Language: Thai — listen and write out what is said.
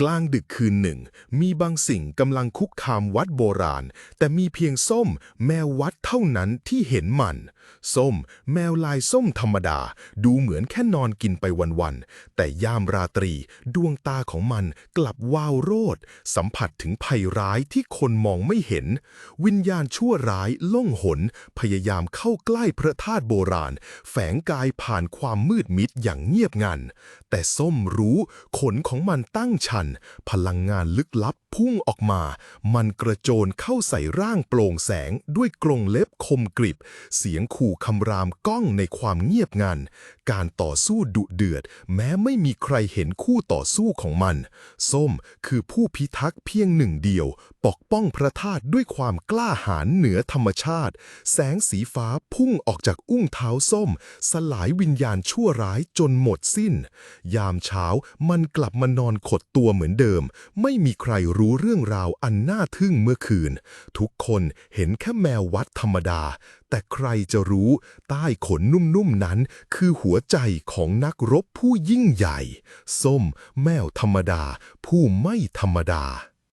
กลางดึกคืนหนึ่ง มีบางสิ่งกำลังคุกคามวัดโบราณ แต่มีเพียงส้มแมววัดเท่านั้นที่เห็นมัน ส้ม แมวลายส้มธรรมดา ดูเหมือนแค่นอนกินไปวันๆ แต่ยามราตรี ดวงตาของมันกลับวาวโรด สัมผัสถึงภัยร้ายที่คนมองไม่เห็น วิญญาณชั่วร้ายล่องหน พยายามเข้าใกล้พระธาตุโบราณ แฝงกายผ่านความมืดมิดอย่างเงียบงัน แต่ส้มรู้ขนของมันตั้งชัน พลังงานลึกลับพุ่งออกมา มันกระโจนเข้าใส่ร่างโปร่งแสงด้วยกรงเล็บคมกริบ เสียงขู่คำรามก้องในความเงียบงัน การต่อสู้ดุเดือด แม้ไม่มีใครเห็นคู่ต่อสู้ของมัน ส้มคือผู้พิทักษ์เพียงหนึ่งเดียว ปกป้องพระธาตุด้วยความกล้าหาญเหนือธรรมชาติ แสงสีฟ้าพุ่งออกจากอุ้งเท้าส้ม สลายวิญญาณชั่วร้ายจนหมดสิ้น ยามเช้ามันกลับมานอนขดตัวเหมือนเดิม ไม่มีใครรู้เรื่องราวอันน่าทึ่งเมื่อคืน ทุกคนเห็นแค่แมววัดธรรมดาแต่ใครจะรู้ใต้ขนนุ่มๆนั้น คือหัวใจของนักรบผู้ยิ่งใหญ่ ส้มแมวธรรมดา ผู้ไม่ธรรมดา